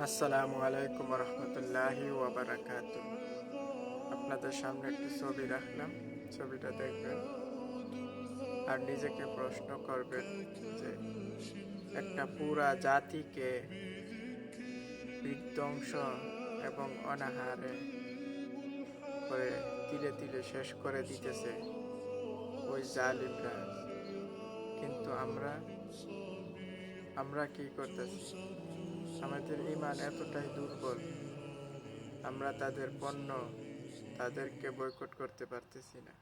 আসসালামু আলাইকুম রহমতুল্লাহি ওয়াবারাকাত আপনাদের সামনে একটি ছবি রাখলাম। ছবিটা দেখবেন। আর নিজেকে প্রশ্ন করবেন যে একটা পুরা জাতিকে বিধ্বংস এবং অনাহারে করে তিলে তিলে শেষ করে দিতেছে ওই জালিমরা। কিন্তু আমরা আমরা কি করতেছি? আমাদের ইমান এতটাই দুর্বল, আমরা তাদের পণ্য তাদেরকে বয়কট করতে পারতেছি না।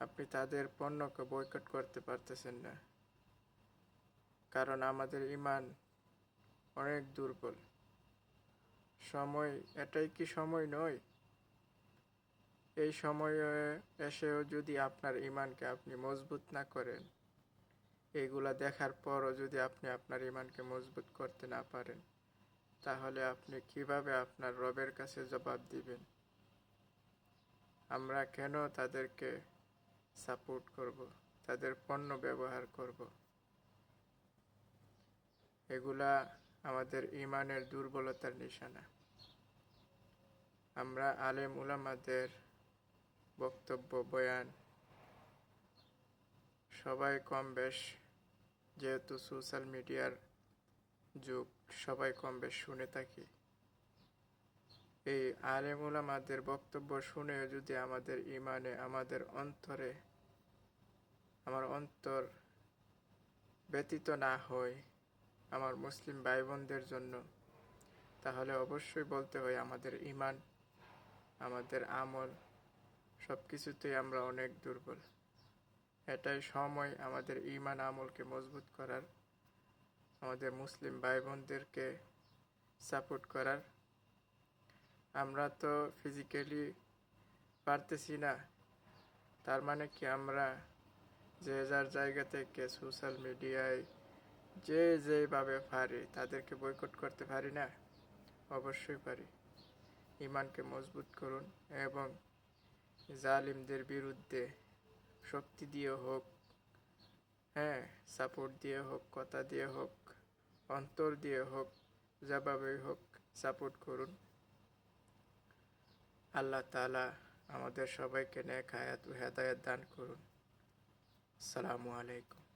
আপনি তাদের পণ্যকে বয়কট করতে পারতেছেন না, কারণ আমাদের ইমান অনেক দুর্বল। সময়, এটাই কি সময় নয়? এই সময়ে এসেও যদি আপনার ইমানকে আপনি মজবুত না করেন এগুলা দেখার পরও যদি আপনি আপনার ইমানকে মজবুত করতে না পারেন, তাহলে আপনি কীভাবে আপনার রবের কাছে জবাব দিবেন? আমরা কেন তাদেরকে সাপোর্ট করব, তাদের পণ্য ব্যবহার করব? এগুলা আমাদের ইমানের দুর্বলতার নিশানা। আমরা আলেম উলামাদের বক্তব্য, বয়ান সবাই কম বেশ, যেহেতু সোশ্যাল মিডিয়ার যুগ, সবাই কম বেশ শুনে থাকি। এই আলেম উলামাদের বক্তব্য শুনে যদি আমাদের ইমানে, আমাদের অন্তরে, আমার অন্তর ব্যতীত না হয় আমার মুসলিম ভাই বোনদের জন্য, তাহলে অবশ্যই বলতে হয় আমাদের ইমান, আমাদের আমল সব কিছুতেই আমরা অনেক দুর্বল। এটাই সময় আমাদের ইমান আমলকে মজবুত করার, আমাদের মুসলিম ভাই বোনদেরকে সাপোর্ট করার। আমরা তো ফিজিক্যালি পারতেছি না, তার মানে কি আমরা যে যার জায়গা থেকে সোশ্যাল মিডিয়ায় যে যেভাবে পারি তাদেরকে বয়কট করতে পারি না? অবশ্যই পারি। ইমানকে মজবুত করুন এবং জালিমদের বিরুদ্ধে শক্তি দিয়ে হোক হ্যাঁ সাপোর্ট দিয়ে হোক, কথা দিয়ে হোক, অন্তর দিয়ে হোক, যেভাবেই হোক সাপোর্ট করুন। আল্লাহ তালা আমাদের সবাইকে নেক হায়াত হেদায়ত দান করুন। সালামু আলাইকুম।